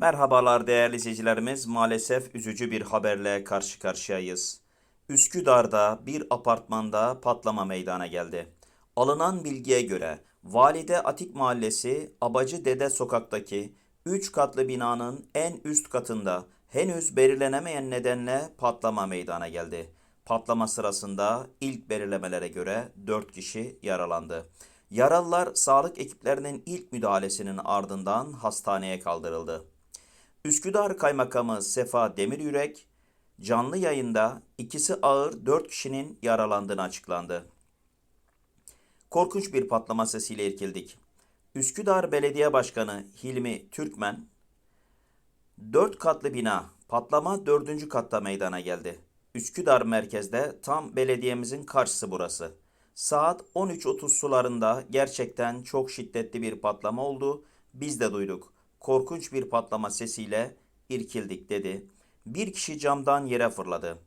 Merhabalar değerli izleyicilerimiz. Maalesef üzücü bir haberle karşı karşıyayız. Üsküdar'da bir apartmanda patlama meydana geldi. Alınan bilgiye göre Valide Atik Mahallesi Abacı Dede Sokak'taki 3 katlı binanın en üst katında henüz belirlenemeyen nedenle patlama meydana geldi. Patlama sırasında ilk belirlemelere göre 4 kişi yaralandı. Yaralılar sağlık ekiplerinin ilk müdahalesinin ardından hastaneye kaldırıldı. Üsküdar Kaymakamı Sefa Demiryürek canlı yayında ikisi ağır 4 kişinin yaralandığını açıklandı. Korkunç bir patlama sesiyle irkildik. Üsküdar Belediye Başkanı Hilmi Türkmen, 4 katlı bina patlama 4. katta meydana geldi. Üsküdar merkezde tam belediyemizin karşısı burası. Saat 13.30 sularında gerçekten çok şiddetli bir patlama oldu. Biz de duyduk. Korkunç bir patlama sesiyle irkildik dedi. Bir kişi camdan yere fırladı.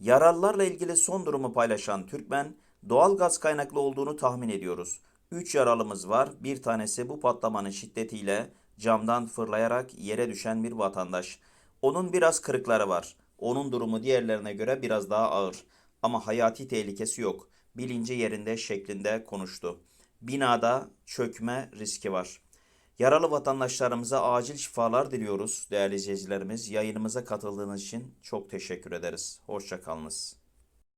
Yaralılarla ilgili son durumu paylaşan Türkmen, doğal gaz kaynaklı olduğunu tahmin ediyoruz. 3 yaralımız var. Bir tanesi bu patlamanın şiddetiyle camdan fırlayarak yere düşen bir vatandaş. Onun biraz kırıkları var. Onun durumu diğerlerine göre biraz daha ağır. Ama hayati tehlikesi yok. Bilinci yerinde şeklinde konuştu. Binada çökme riski var. Yaralı vatandaşlarımıza acil şifalar diliyoruz değerli izleyicilerimiz. Yayınımıza katıldığınız için çok teşekkür ederiz. Hoşçakalınız.